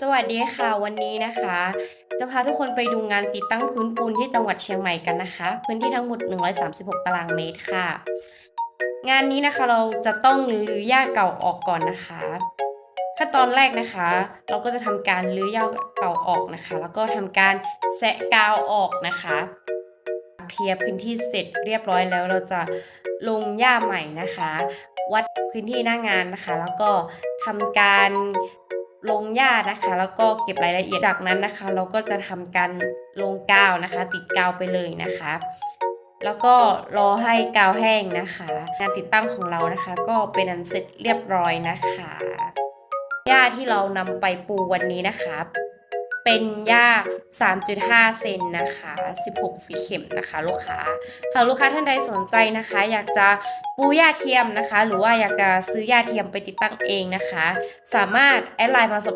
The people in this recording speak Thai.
สวัสดีค่ะวันนี้นะคะ จะพาทุกคนไปดูงานติดตั้งพื้นปูนที่จังหวัดเชียงใหม่กันนะคะ พื้นที่ทั้งหมด 136 ตารางเมตรค่ะ งานนี้นะคะเราจะต้องรื้อหญ้าเก่าออกก่อนนะคะ ขั้นตอนแรกนะคะ เราก็จะทำการรื้อหญ้าเก่าออกนะคะ แล้วก็ทำการแสะกาวออกนะคะเคลียพื้นที่เสร็จเรียบร้อยแล้วเราจะลงหญ้าใหม่นะคะ วัดพื้นที่หน้างานนะคะ แล้วก็ทำการ ลงหญ้านะคะ แล้วก็เก็บรายละเอียดจากนั้นนะคะ เราก็จะทำการลงกาวนะคะ ติดกาวไปเลยนะคะ แล้วก็รอให้กาวแห้งนะคะงานติดตั้งของเรานะคะ ก็เป็นอันเสร็จเรียบร้อยนะคะหญ้าที่เรานำไปปูวันนี้นะคะ เป็นหญ้า 3.5 เซนนะคะ 16 ฝีเข็มนะคะ ลูกค้า หากลูกค้าท่านใดสนใจนะคะ อยากจะปูหญ้าเทียมนะคะ หรือว่าอยากจะซื้อหญ้าเทียมไปติดตั้งเองนะคะ สามารถแอดไลน์มาสอบ